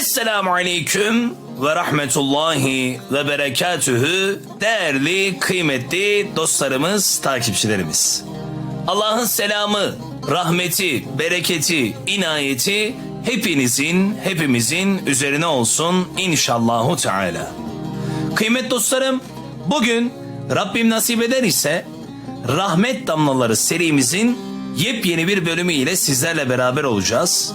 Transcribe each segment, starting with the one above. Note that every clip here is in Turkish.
Esselamu Aleyküm ve Rahmetullahi ve Berekatühü değerli kıymetli dostlarımız, takipçilerimiz. Allah'ın selamı, rahmeti, bereketi, inayeti hepinizin, hepimizin üzerine olsun inşallahu teala. Kıymet dostlarım, bugün Rabbim nasip eder ise Rahmet Damlaları serimizin yepyeni bir bölümü ile sizlerle beraber olacağız.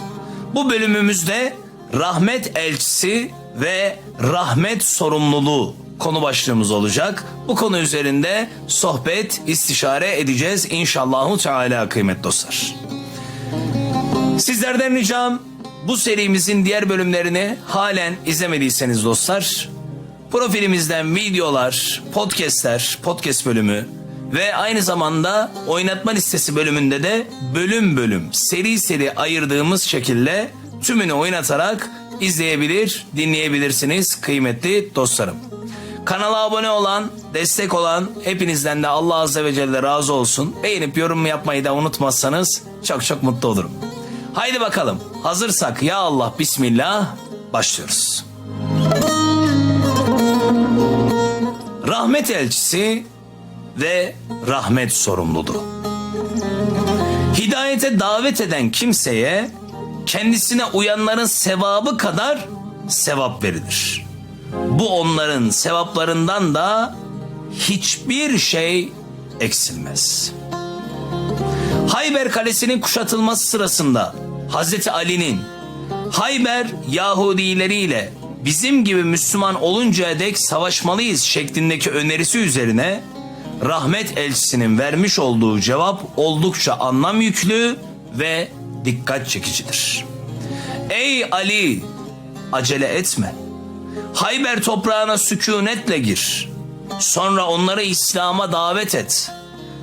Bu bölümümüzde rahmet elçisi ve rahmet sorumluluğu konu başlığımız olacak. Bu konu üzerinde sohbet, istişare edeceğiz inşallahu teala kıymet dostlar. Sizlerden ricam bu serimizin diğer bölümlerini halen izlemediyseniz dostlar profilimizden videolar, podcastler, podcast bölümü ve aynı zamanda oynatma listesi bölümünde de bölüm bölüm seri seri ayırdığımız şekilde tümünü oynatarak izleyebilir, dinleyebilirsiniz kıymetli dostlarım. Kanala abone olan, destek olan hepinizden de Allah Azze ve Celle razı olsun. Beğenip yorum yapmayı da unutmazsanız çok çok mutlu olurum. Haydi bakalım hazırsak ya Allah Bismillah başlıyoruz. Rahmet elçisi ve rahmet sorumluluğu. Hidayete davet eden kimseye kendisine uyanların sevabı kadar sevap verilir. Bu onların sevaplarından da hiçbir şey eksilmez. Hayber Kalesi'nin kuşatılması sırasında Hazreti Ali'nin Hayber Yahudileriyle bizim gibi Müslüman oluncaya dek savaşmalıyız şeklindeki önerisi üzerine rahmet elçisinin vermiş olduğu cevap oldukça anlam yüklü ve dikkat çekicidir. Ey Ali acele etme. Hayber toprağına sükunetle gir. Sonra onları İslam'a davet et.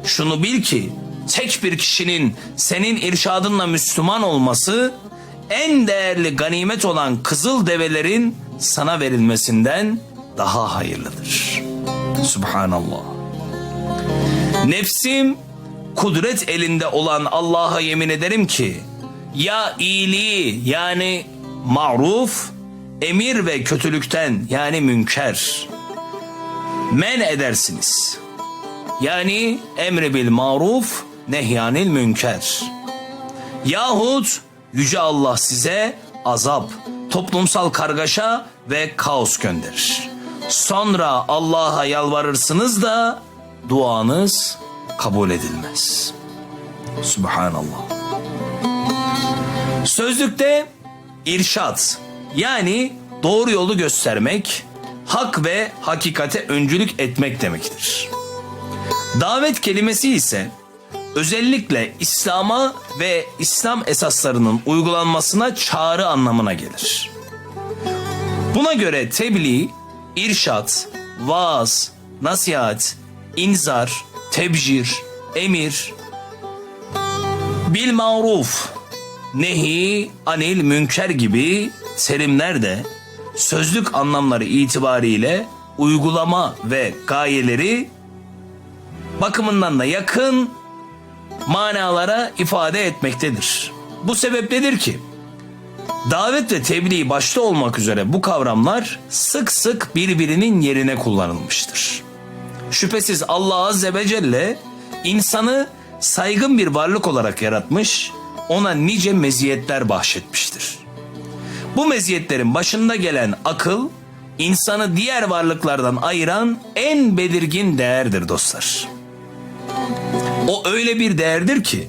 Şunu bil ki tek bir kişinin senin irşadınla Müslüman olması en değerli ganimet olan kızıl develerin sana verilmesinden daha hayırlıdır. Subhanallah. Nefsim kudret elinde olan Allah'a yemin ederim ki ya iyiliği yani maruf emir ve kötülükten yani münker men edersiniz. Yani emri bil maruf nehyanil münker. Yahut Yüce Allah size azap, toplumsal kargaşa ve kaos gönderir. Sonra Allah'a yalvarırsınız da duanız kabul edilmez. Subhanallah. Sözlükte irşat yani doğru yolu göstermek, hak ve hakikate öncülük etmek demektir. Davet kelimesi ise özellikle İslam'a ve İslam esaslarının uygulanmasına çağrı anlamına gelir. Buna göre tebliğ, irşat, vaaz, nasihat, inzar, tebcir, emir, bil maruf, nehi, anil, münker gibi terimler de sözlük anlamları itibariyle uygulama ve gayeleri bakımından da yakın manalara ifade etmektedir. Bu sebepledir ki davet ve tebliğ başta olmak üzere bu kavramlar sık sık birbirinin yerine kullanılmıştır. Şüphesiz Allah Azze ve Celle insanı saygın bir varlık olarak yaratmış, ona nice meziyetler bahşetmiştir. Bu meziyetlerin başında gelen akıl, insanı diğer varlıklardan ayıran en belirgin değerdir dostlar. O öyle bir değerdir ki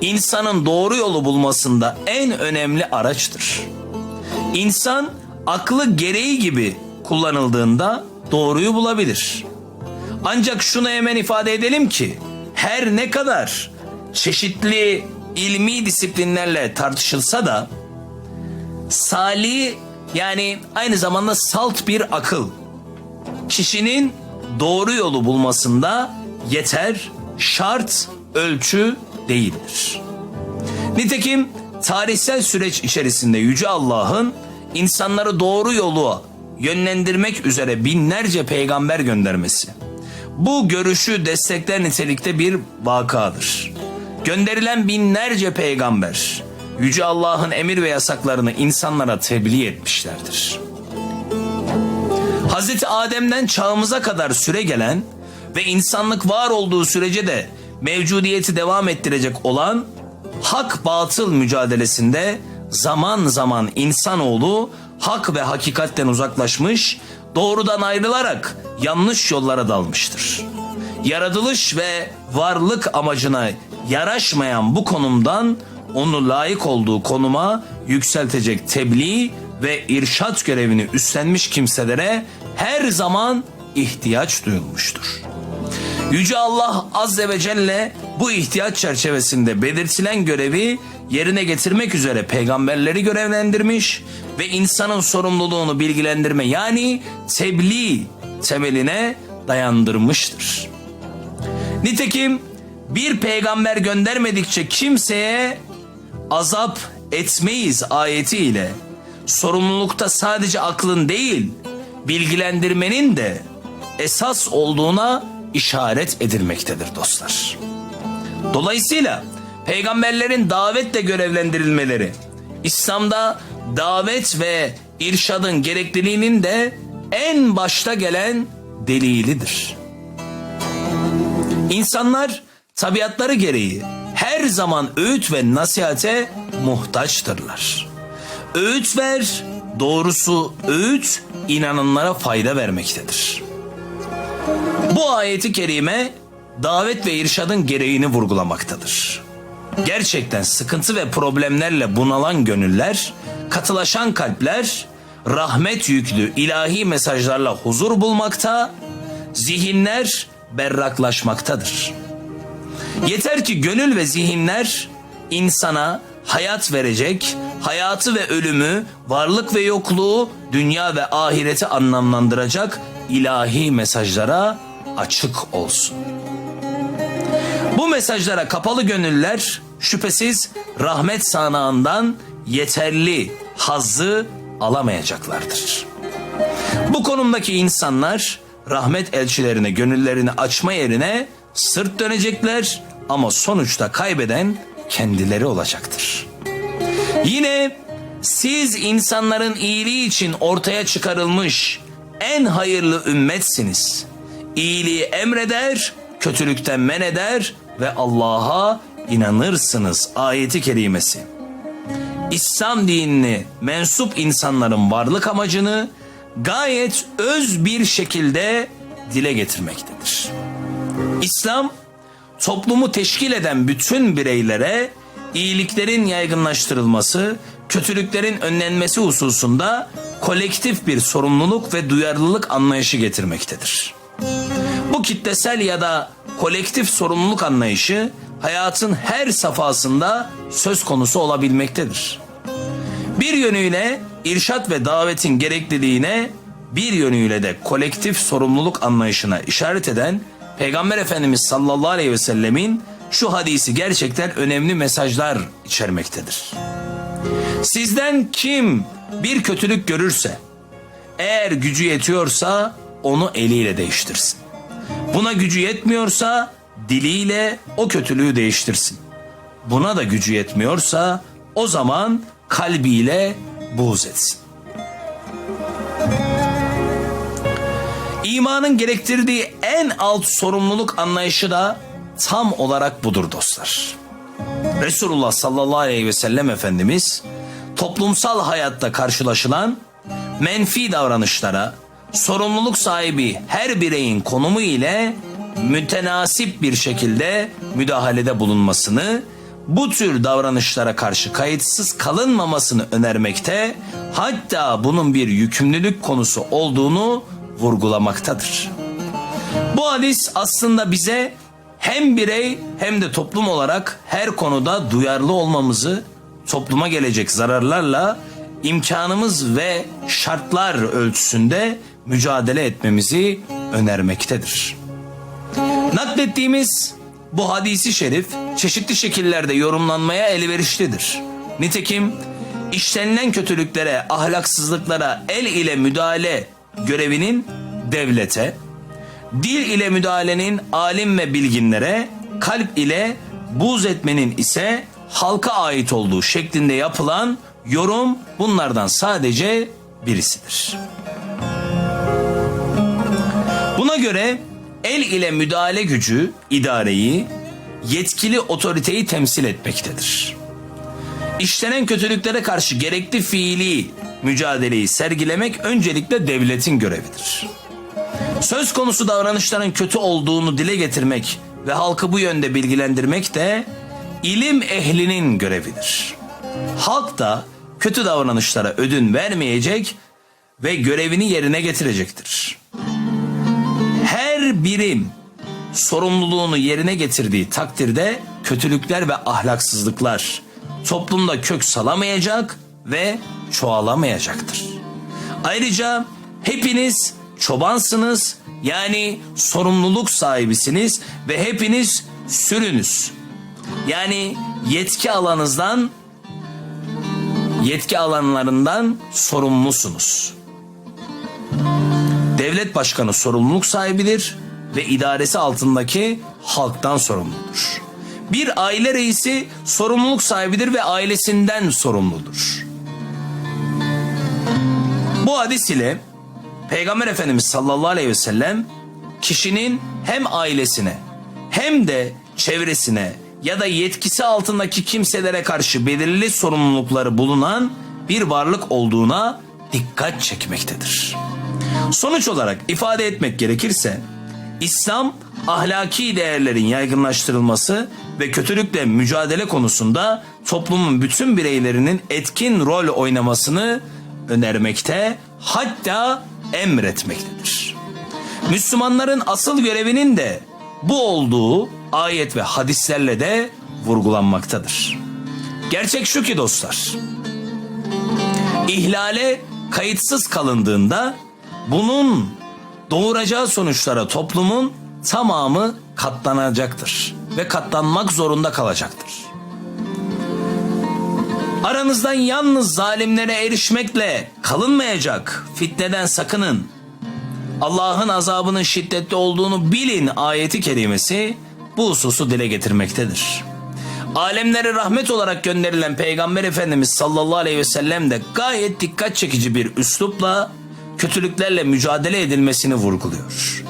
insanın doğru yolu bulmasında en önemli araçtır. İnsan aklı gereği gibi kullanıldığında doğruyu bulabilir. Ancak şunu hemen ifade edelim ki her ne kadar çeşitli ilmi disiplinlerle tartışılsa da salih yani aynı zamanda salt bir akıl kişinin doğru yolu bulmasında yeter, şart, ölçü değildir. Nitekim tarihsel süreç içerisinde Yüce Allah'ın insanları doğru yolu yönlendirmek üzere binlerce peygamber göndermesi. Bu görüşü destekler nitelikte bir vakadır. Gönderilen binlerce peygamber Yüce Allah'ın emir ve yasaklarını insanlara tebliğ etmişlerdir. Hazreti Adem'den çağımıza kadar süre gelen ve insanlık var olduğu sürece de mevcudiyeti devam ettirecek olan hak batıl mücadelesinde zaman zaman insanoğlu hak ve hakikatten uzaklaşmış, doğrudan ayrılarak yanlış yollara dalmıştır. Yaratılış ve varlık amacına yaraşmayan bu konumdan onu layık olduğu konuma yükseltecek tebliğ ve irşat görevini üstlenmiş kimselere her zaman ihtiyaç duyulmuştur. Yüce Allah Azze ve Celle bu ihtiyaç çerçevesinde belirtilen görevi yerine getirmek üzere peygamberleri görevlendirmiş ve insanın sorumluluğunu bilgilendirme yani tebliğ temeline dayandırmıştır. Nitekim bir peygamber göndermedikçe kimseye azap etmeyiz ayetiyle sorumlulukta sadece aklın değil bilgilendirmenin de esas olduğuna işaret edilmektedir dostlar. Dolayısıyla peygamberlerin davetle görevlendirilmeleri İslam'da davet ve irşadın gerekliliğinin de en başta gelen delilidir. İnsanlar tabiatları gereği her zaman öğüt ve nasihate muhtaçtırlar. Öğüt ver, doğrusu öğüt inananlara fayda vermektedir. Bu ayeti kerime davet ve irşadın gereğini vurgulamaktadır. Gerçekten sıkıntı ve problemlerle bunalan gönüller, katılaşan kalpler, rahmet yüklü ilahi mesajlarla huzur bulmakta, zihinler berraklaşmaktadır. Yeter ki gönül ve zihinler insana hayat verecek, hayatı ve ölümü, varlık ve yokluğu, dünya ve ahireti anlamlandıracak ilahi mesajlara açık olsun. Bu mesajlara kapalı gönüller şüphesiz rahmet sanağından yeterli hazzı alamayacaklardır. Bu konumdaki insanlar rahmet elçilerine gönüllerini açma yerine sırt dönecekler ama sonuçta kaybeden kendileri olacaktır. Yine siz insanların iyiliği için ortaya çıkarılmış en hayırlı ümmetsiniz. İyiliği emreder, kötülükten men eder ve Allah'a inanırsınız ayeti kerimesi. İslam dinini mensup insanların varlık amacını gayet öz bir şekilde dile getirmektedir. İslam toplumu teşkil eden bütün bireylere iyiliklerin yaygınlaştırılması, kötülüklerin önlenmesi hususunda kolektif bir sorumluluk ve duyarlılık anlayışı getirmektedir. Bu kitlesel ya da kolektif sorumluluk anlayışı hayatın her safhasında söz konusu olabilmektedir. Bir yönüyle irşat ve davetin gerekliliğine, bir yönüyle de kolektif sorumluluk anlayışına işaret eden Peygamber Efendimiz sallallahu aleyhi ve sellemin şu hadisi gerçekten önemli mesajlar içermektedir. Sizden kim bir kötülük görürse, eğer gücü yetiyorsa onu eliyle değiştirsin. Buna gücü yetmiyorsa diliyle o kötülüğü değiştirsin. Buna da gücü yetmiyorsa o zaman kalbiyle buğz etsin. İmanın gerektirdiği en alt sorumluluk anlayışı da tam olarak budur dostlar. Resulullah sallallahu aleyhi ve sellem Efendimiz toplumsal hayatta karşılaşılan menfi davranışlara sorumluluk sahibi her bireyin konumu ile mütenasip bir şekilde müdahalede bulunmasını, bu tür davranışlara karşı kayıtsız kalınmamasını önermekte, hatta bunun bir yükümlülük konusu olduğunu vurgulamaktadır. Bu hadis aslında bize hem birey hem de toplum olarak her konuda duyarlı olmamızı, topluma gelecek zararlarla imkanımız ve şartlar ölçüsünde mücadele etmemizi önermektedir. Naklettiğimiz bu hadisi şerif çeşitli şekillerde yorumlanmaya elverişlidir. Nitekim işlenilen kötülüklere, ahlaksızlıklara el ile müdahale görevinin devlete, dil ile müdahalenin alim ve bilginlere, kalp ile buz etmenin ise halka ait olduğu şeklinde yapılan yorum bunlardan sadece birisidir. Buna göre el ile müdahale gücü idareyi, yetkili otoriteyi temsil etmektedir. İşlenen kötülüklere karşı gerekli fiili mücadeleyi sergilemek öncelikle devletin görevidir. Söz konusu davranışların kötü olduğunu dile getirmek ve halkı bu yönde bilgilendirmek de ilim ehlinin görevidir. Halk da kötü davranışlara ödün vermeyecek ve görevini yerine getirecektir. Birim sorumluluğunu yerine getirdiği takdirde kötülükler ve ahlaksızlıklar toplumda kök salamayacak ve çoğalamayacaktır. Ayrıca hepiniz çobansınız yani sorumluluk sahibisiniz ve hepiniz sürünüz. Yani yetki alanınızdan yetki alanlarından sorumlusunuz. Devlet başkanı sorumluluk sahibidir ve idaresi altındaki halktan sorumludur. Bir aile reisi sorumluluk sahibidir ve ailesinden sorumludur. Bu hadis ile Peygamber Efendimiz sallallahu aleyhi ve sellem kişinin hem ailesine hem de çevresine ya da yetkisi altındaki kimselere karşı belirli sorumlulukları bulunan bir varlık olduğuna dikkat çekmektedir. Sonuç olarak ifade etmek gerekirse İslam ahlaki değerlerin yaygınlaştırılması ve kötülükle mücadele konusunda toplumun bütün bireylerinin etkin rol oynamasını önermekte hatta emretmektedir. Müslümanların asıl görevinin de bu olduğu ayet ve hadislerle de vurgulanmaktadır. Gerçek şu ki dostlar, ihlale kayıtsız kalındığında bunun doğuracağı sonuçlara toplumun tamamı katlanacaktır ve katlanmak zorunda kalacaktır. Aranızdan yalnız zalimlere erişmekle kalınmayacak fitneden sakının. Allah'ın azabının şiddetli olduğunu bilin ayeti kerimesi bu hususu dile getirmektedir. Alemlere rahmet olarak gönderilen Peygamber Efendimiz sallallahu aleyhi ve sellem de gayet dikkat çekici bir üslupla kötülüklerle mücadele edilmesini vurguluyor.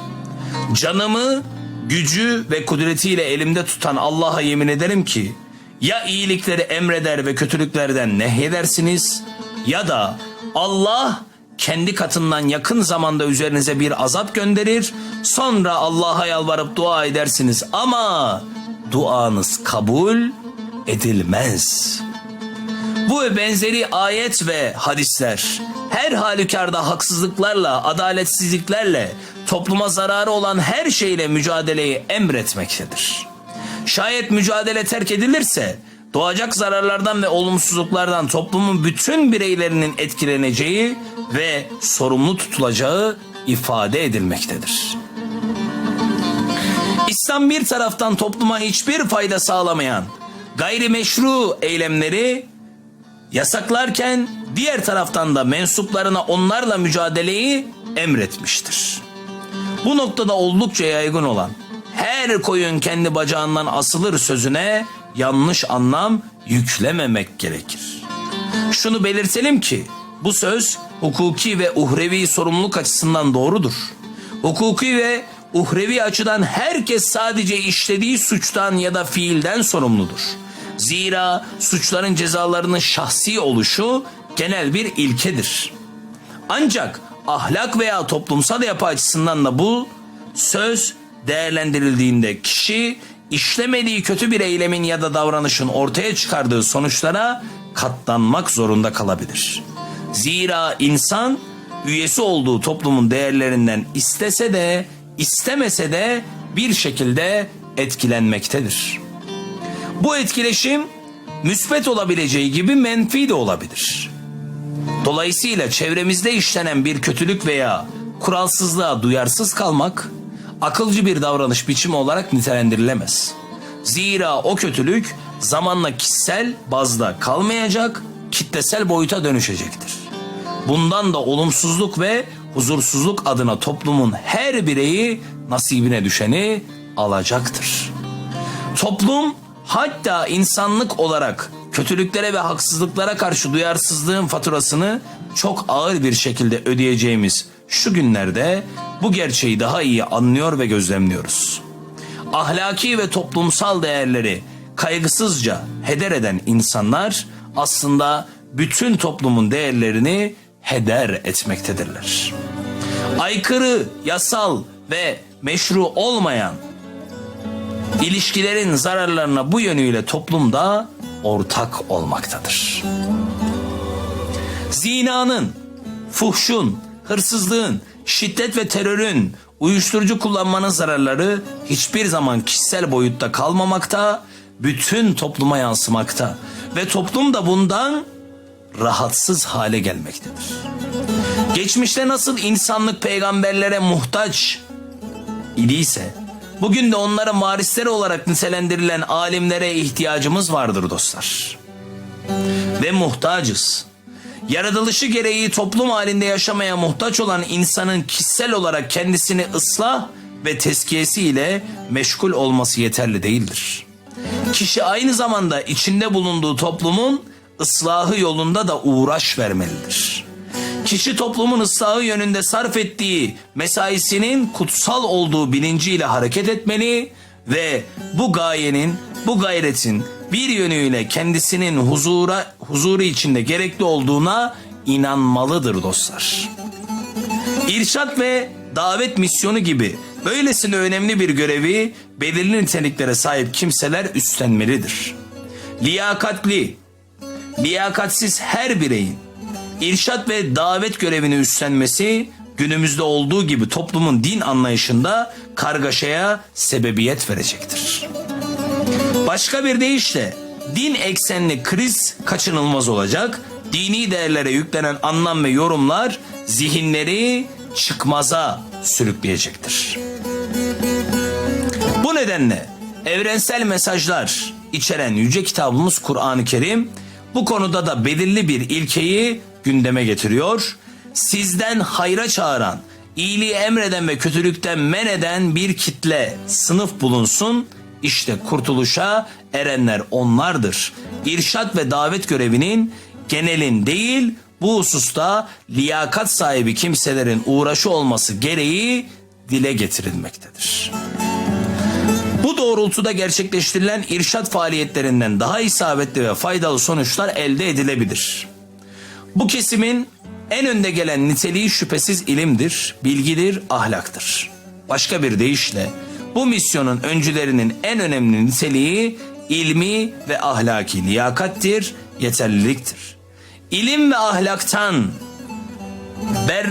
Canımı, gücü ve kudretiyle elimde tutan Allah'a yemin ederim ki ya iyilikleri emreder ve kötülüklerden nehyedersiniz ya da Allah kendi katından yakın zamanda üzerinize bir azap gönderir. Sonra Allah'a yalvarıp dua edersiniz ama duanız kabul edilmez. Bu ve benzeri ayet ve hadisler her halükarda haksızlıklarla, adaletsizliklerle, topluma zararı olan her şeyle mücadeleyi emretmektedir. Şayet mücadele terk edilirse doğacak zararlardan ve olumsuzluklardan toplumun bütün bireylerinin etkileneceği ve sorumlu tutulacağı ifade edilmektedir. İslam bir taraftan topluma hiçbir fayda sağlamayan gayrimeşru eylemleri yasaklarken diğer taraftan da mensuplarına onlarla mücadeleyi emretmiştir. Bu noktada oldukça yaygın olan her koyun kendi bacağından asılır sözüne yanlış anlam yüklememek gerekir. Şunu belirtelim ki bu söz hukuki ve uhrevi sorumluluk açısından doğrudur. Hukuki ve uhrevi açıdan herkes sadece işlediği suçtan ya da fiilden sorumludur. Zira suçların cezalarının şahsi oluşu genel bir ilkedir. Ancak ahlak veya toplumsal yapı açısından da bu söz değerlendirildiğinde kişi işlemediği kötü bir eylemin ya da davranışın ortaya çıkardığı sonuçlara katlanmak zorunda kalabilir. Zira insan üyesi olduğu toplumun değerlerinden istese de istemese de bir şekilde etkilenmektedir. Bu etkileşim müsbet olabileceği gibi menfi de olabilir. Dolayısıyla çevremizde işlenen bir kötülük veya kuralsızlığa duyarsız kalmak akılcı bir davranış biçimi olarak nitelendirilemez. Zira o kötülük zamanla kişisel bazda kalmayacak, kitlesel boyuta dönüşecektir. Bundan da olumsuzluk ve huzursuzluk adına toplumun her bireyi nasibine düşeni alacaktır. Toplum hatta insanlık olarak kötülüklere ve haksızlıklara karşı duyarsızlığın faturasını çok ağır bir şekilde ödeyeceğimiz şu günlerde bu gerçeği daha iyi anlıyor ve gözlemliyoruz. Ahlaki ve toplumsal değerleri kaygısızca heder eden insanlar aslında bütün toplumun değerlerini heder etmektedirler. Aykırı, yasal ve meşru olmayan ilişkilerin zararlarına bu yönüyle toplumda ortak olmaktadır. Zinanın, fuhşun, hırsızlığın, şiddet ve terörün, uyuşturucu kullanmanın zararları hiçbir zaman kişisel boyutta kalmamakta, bütün topluma yansımakta ve toplum da bundan rahatsız hale gelmektedir. Geçmişte nasıl insanlık peygamberlere muhtaç idiyse bugün de onlara varisleri olarak nitelendirilen alimlere ihtiyacımız vardır dostlar. Ve muhtacız. Yaratılışı gereği toplum halinde yaşamaya muhtaç olan insanın kişisel olarak kendisini ıslah ve tezkiyesiyle meşgul olması yeterli değildir. Kişi aynı zamanda içinde bulunduğu toplumun ıslahı yolunda da uğraş vermelidir. Kişi toplumun ıslahı yönünde sarf ettiği mesaisinin kutsal olduğu bilinciyle hareket etmeli ve bu gayenin, bu gayretin bir yönüyle kendisinin huzura, huzuru içinde gerekli olduğuna inanmalıdır dostlar. İrşat ve davet misyonu gibi böylesine önemli bir görevi belirli niteliklere sahip kimseler üstlenmelidir. Liyakatli, liyakatsiz her bireyin irşat ve davet görevini üstlenmesi günümüzde olduğu gibi toplumun din anlayışında kargaşaya sebebiyet verecektir. Başka bir deyişle din eksenli kriz kaçınılmaz olacak. Dini değerlere yüklenen anlam ve yorumlar zihinleri çıkmaza sürükleyecektir. Bu nedenle evrensel mesajlar içeren yüce kitabımız Kur'an-ı Kerim bu konuda da belirli bir ilkeyi gündeme getiriyor. Sizden hayra çağıran, iyiliği emreden ve kötülükten men eden bir kitle, sınıf bulunsun. İşte kurtuluşa erenler onlardır. İrşat ve davet görevinin genelin değil bu hususta liyakat sahibi kimselerin uğraşı olması gereği dile getirilmektedir. Bu doğrultuda gerçekleştirilen irşat faaliyetlerinden daha isabetli ve faydalı sonuçlar elde edilebilir. Bu kesimin en önde gelen niteliği şüphesiz ilimdir, bilgidir, ahlaktır. Başka bir deyişle bu misyonun öncülerinin en önemli niteliği ilmi ve ahlaki liyakattir, yeterliliktir. İlim ve ahlaktan ber,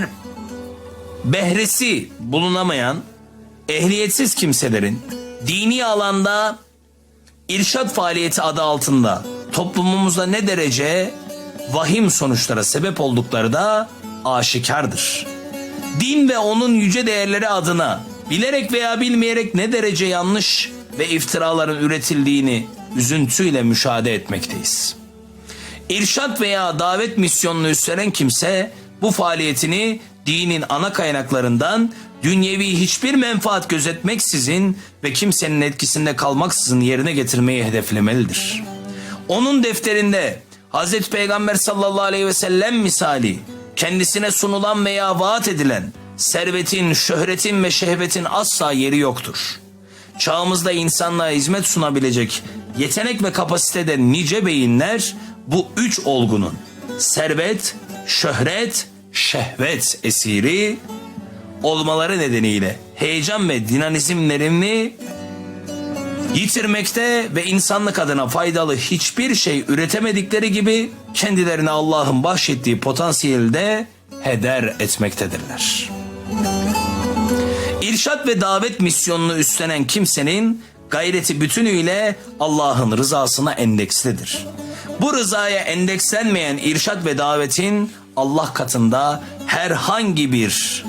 behresi bulunamayan ehliyetsiz kimselerin dini alanda irşat faaliyeti adı altında toplumumuzda ne derece vahim sonuçlara sebep oldukları da aşikardır. Din ve onun yüce değerleri adına bilerek veya bilmeyerek ne derece yanlış ve iftiraların üretildiğini üzüntüyle müşahede etmekteyiz. İrşat veya davet misyonunu üstlenen kimse bu faaliyetini dinin ana kaynaklarından dünyevi hiçbir menfaat gözetmeksizin ve kimsenin etkisinde kalmaksızın yerine getirmeyi hedeflemelidir. Onun defterinde Hazreti Peygamber sallallahu aleyhi ve sellem misali kendisine sunulan veya vaat edilen servetin, şöhretin ve şehvetin asla yeri yoktur. Çağımızda insanlığa hizmet sunabilecek yetenek ve kapasitede nice beyinler bu üç olgunun servet, şöhret, şehvet esiri olmaları nedeniyle heyecan ve dinamizmlerini yitirmekte ve insanlık adına faydalı hiçbir şey üretemedikleri gibi kendilerine Allah'ın bahşettiği potansiyeli de heder etmektedirler. İrşat ve davet misyonunu üstlenen kimsenin gayreti bütünüyle Allah'ın rızasına endekslidir. Bu rızaya endekslenmeyen irşat ve davetin Allah katında herhangi bir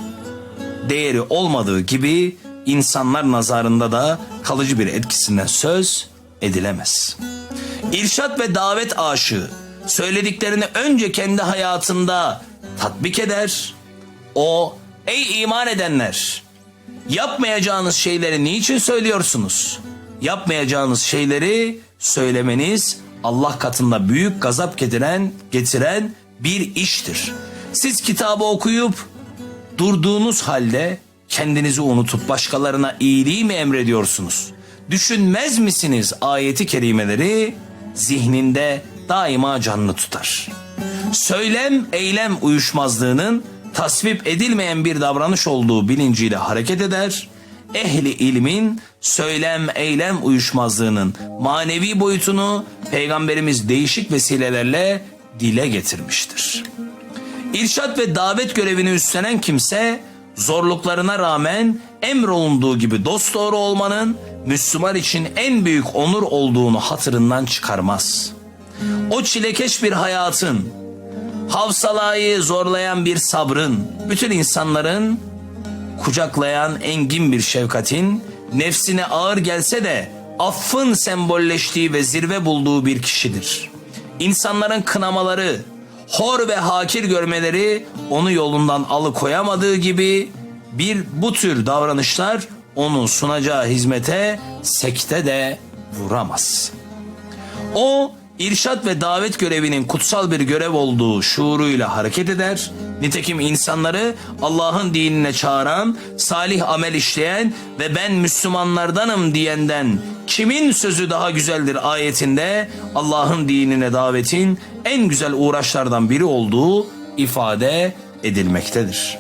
değeri olmadığı gibi insanlar nazarında da kalıcı bir etkisinden söz edilemez. İrşat ve davet aşığı söylediklerini önce kendi hayatında tatbik eder. O ey iman edenler yapmayacağınız şeyleri niçin söylüyorsunuz? Yapmayacağınız şeyleri söylemeniz Allah katında büyük gazap getiren, getiren bir iştir. Siz kitabı okuyup durduğunuz halde kendinizi unutup başkalarına iyiliği mi emrediyorsunuz? Düşünmez misiniz ayeti kerimeleri zihninde daima canlı tutar. Söylem eylem uyuşmazlığının tasvip edilmeyen bir davranış olduğu bilinciyle hareket eder. Ehli ilmin söylem eylem uyuşmazlığının manevi boyutunu peygamberimiz değişik vesilelerle dile getirmiştir. İrşat ve davet görevini üstlenen kimse zorluklarına rağmen emrolunduğu gibi dosdoğru olmanın Müslüman için en büyük onur olduğunu hatırından çıkarmaz. O çilekeş bir hayatın, havsalayı zorlayan bir sabrın, bütün insanların kucaklayan engin bir şefkatin, nefsine ağır gelse de affın sembolleştiği ve zirve bulduğu bir kişidir. İnsanların kınamaları, hor ve hakir görmeleri onu yolundan alıkoyamadığı gibi bir bu tür davranışlar onun sunacağı hizmete sekte de vuramaz. O irşat ve davet görevinin kutsal bir görev olduğu şuuruyla hareket eder. Nitekim insanları Allah'ın dinine çağıran, salih amel işleyen ve ben Müslümanlardanım diyenden kimin sözü daha güzeldir ayetinde Allah'ın dinine davetin en güzel uğraşlardan biri olduğu ifade edilmektedir.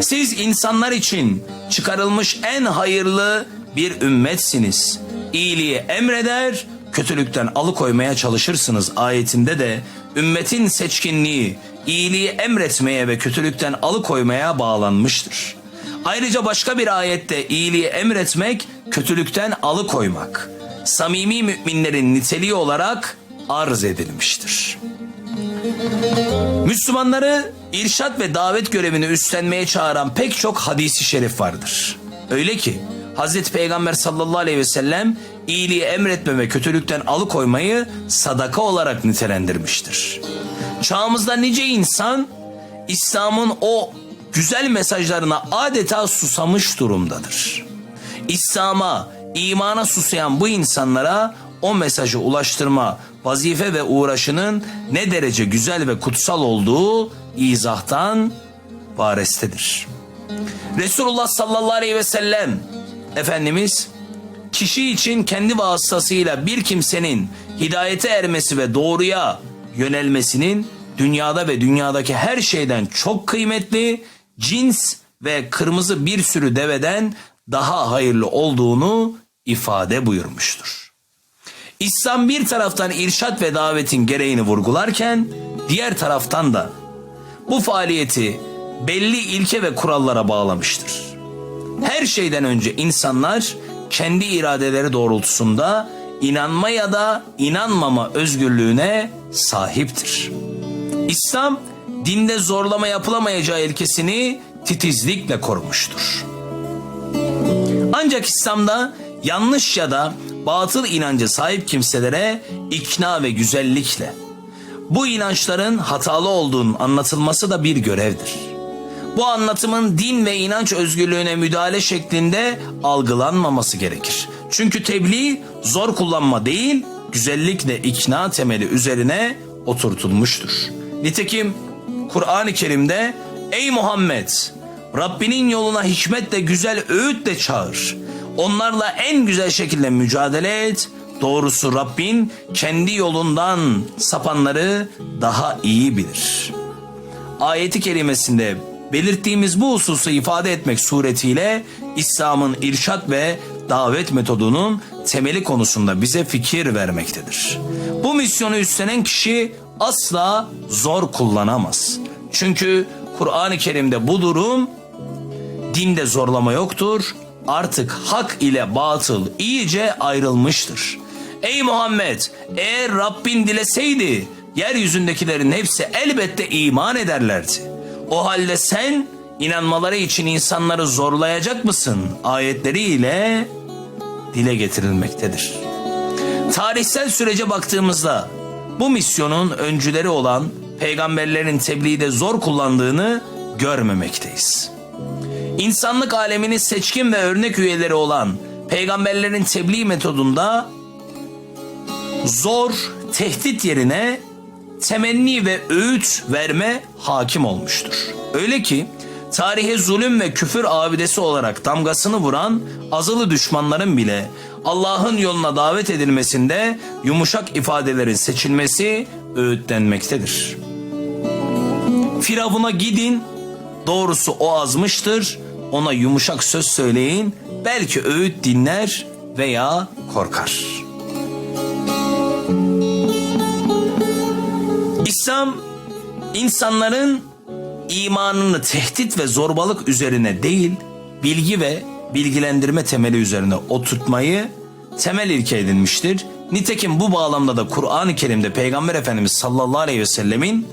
Siz insanlar için çıkarılmış en hayırlı bir ümmetsiniz. İyiliği emreder, kötülükten alıkoymaya çalışırsınız ayetinde de ümmetin seçkinliği iyiliği emretmeye ve kötülükten alıkoymaya bağlanmıştır. Ayrıca başka bir ayette iyiliği emretmek, kötülükten alıkoymak samimi müminlerin niteliği olarak arz edilmiştir. Müslümanları irşat ve davet görevini üstlenmeye çağıran pek çok hadisi şerif vardır. Öyle ki Hazreti Peygamber sallallahu aleyhi ve sellem iyiliği emretme ve kötülükten alıkoymayı sadaka olarak nitelendirmiştir. Çağımızda nice insan İslam'ın o güzel mesajlarına adeta susamış durumdadır. İslam'a, imana susayan bu insanlara o mesajı ulaştırma vazife ve uğraşının ne derece güzel ve kutsal olduğu izahtan varestedir. Resulullah sallallahu aleyhi ve sellem Efendimiz kişi için kendi vasıtasıyla bir kimsenin hidayete ermesi ve doğruya yönelmesinin dünyada ve dünyadaki her şeyden çok kıymetli, cins ve kırmızı bir sürü deveden daha hayırlı olduğunu ifade buyurmuştur. İslam bir taraftan irşat ve davetin gereğini vurgularken diğer taraftan da bu faaliyeti belli ilke ve kurallara bağlamıştır. Her şeyden önce insanlar kendi iradeleri doğrultusunda inanma ya da inanmama özgürlüğüne sahiptir. İslam dinde zorlama yapılamayacağı ilkesini titizlikle korumuştur. Ancak İslam'da yanlış ya da batıl inanca sahip kimselere ikna ve güzellikle bu inançların hatalı olduğunun anlatılması da bir görevdir. Bu anlatımın din ve inanç özgürlüğüne müdahale şeklinde algılanmaması gerekir. Çünkü tebliğ zor kullanma değil, güzellikle ikna temeli üzerine oturtulmuştur. Nitekim Kur'an-ı Kerim'de ey Muhammed Rabbinin yoluna hikmetle güzel öğütle çağır. Onlarla en güzel şekilde mücadele et. Doğrusu Rabbin kendi yolundan sapanları daha iyi bilir. Ayeti kerimesinde belirttiğimiz bu hususu ifade etmek suretiyle İslam'ın irşat ve davet metodunun temeli konusunda bize fikir vermektedir. Bu misyonu üstlenen kişi asla zor kullanamaz. Çünkü Kur'an-ı Kerim'de bu durum dinde zorlama yoktur. Artık hak ile batıl iyice ayrılmıştır. Ey Muhammed eğer Rabbin dileseydi yeryüzündekilerin hepsi elbette iman ederlerdi. O halde sen inanmaları için insanları zorlayacak mısın? Ayetleriyle dile getirilmektedir. Tarihsel sürece baktığımızda bu misyonun öncüleri olan peygamberlerin tebliğde zor kullandığını görmemekteyiz. İnsanlık aleminin seçkin ve örnek üyeleri olan peygamberlerin tebliğ metodunda zor, tehdit yerine temenni ve öğüt verme hakim olmuştur. Öyle ki tarihe zulüm ve küfür abidesi olarak damgasını vuran azılı düşmanların bile Allah'ın yoluna davet edilmesinde yumuşak ifadelerin seçilmesi öğütlenmektedir. Firavun'a gidin, doğrusu o azmıştır, ona yumuşak söz söyleyin, belki öğüt dinler veya korkar. İslam insanların imanını tehdit ve zorbalık üzerine değil, bilgi ve bilgilendirme temeli üzerine oturtmayı temel ilke edinmiştir. Nitekim bu bağlamda da Kur'an-ı Kerim'de Peygamber Efendimiz sallallahu aleyhi ve sellemin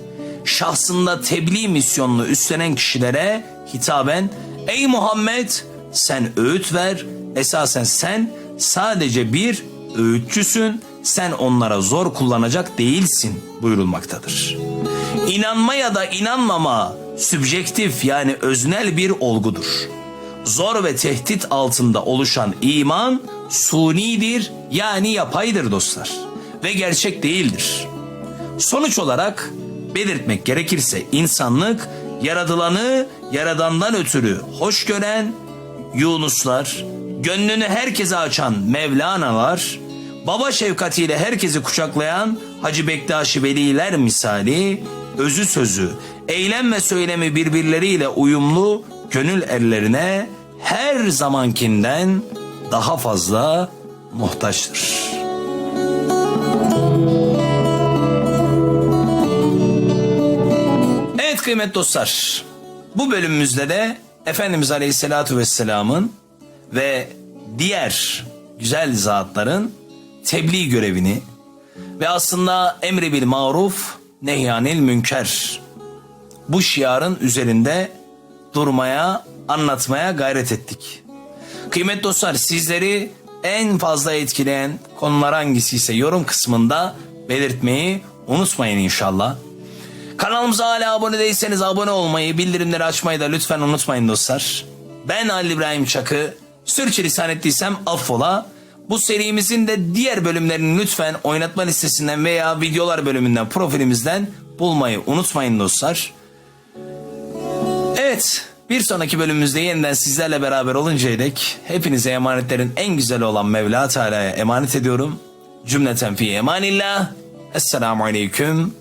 şahsında tebliğ misyonunu üstlenen kişilere hitaben Ey Muhammed sen öğüt ver esasen sen sadece bir öğütçüsün sen onlara zor kullanacak değilsin buyurulmaktadır. İnanma ya da inanmama sübjektif yani öznel bir olgudur. Zor ve tehdit altında oluşan iman sunidir yani yapaydır dostlar ve gerçek değildir. Sonuç olarak belirtmek gerekirse insanlık yaradılanı yaradandan ötürü hoş gören Yunuslar, gönlünü herkese açan Mevlana'lar, baba şefkatiyle herkesi kucaklayan Hacı Bektaşi Veliler misali, özü sözü, eylem ve söylemi birbirleriyle uyumlu gönül erlerine her zamankinden daha fazla muhtaçtır. Kıymetli dostlar. Bu bölümümüzde de Efendimiz Aleyhisselatü Vesselam'ın ve diğer güzel zatların tebliğ görevini ve aslında emri bil maruf nehyanil münker bu şiarın üzerinde durmaya, anlatmaya gayret ettik. Kıymetli dostlar sizleri en fazla etkileyen konular hangisi ise yorum kısmında belirtmeyi unutmayın inşallah. Kanalımıza hala abone değilseniz abone olmayı, bildirimleri açmayı da lütfen unutmayın dostlar. Ben Ali İbrahim Çakı. Sürçülisan ettiysem affola. Bu serimizin de diğer bölümlerini lütfen oynatma listesinden veya videolar bölümünden profilimizden bulmayı unutmayın dostlar. Evet, bir sonraki bölümümüzde yeniden sizlerle beraber oluncaya dek hepinize emanetlerin en güzeli olan Mevla Teala'ya emanet ediyorum. Cümleten fi emanillah. Esselamu aleyküm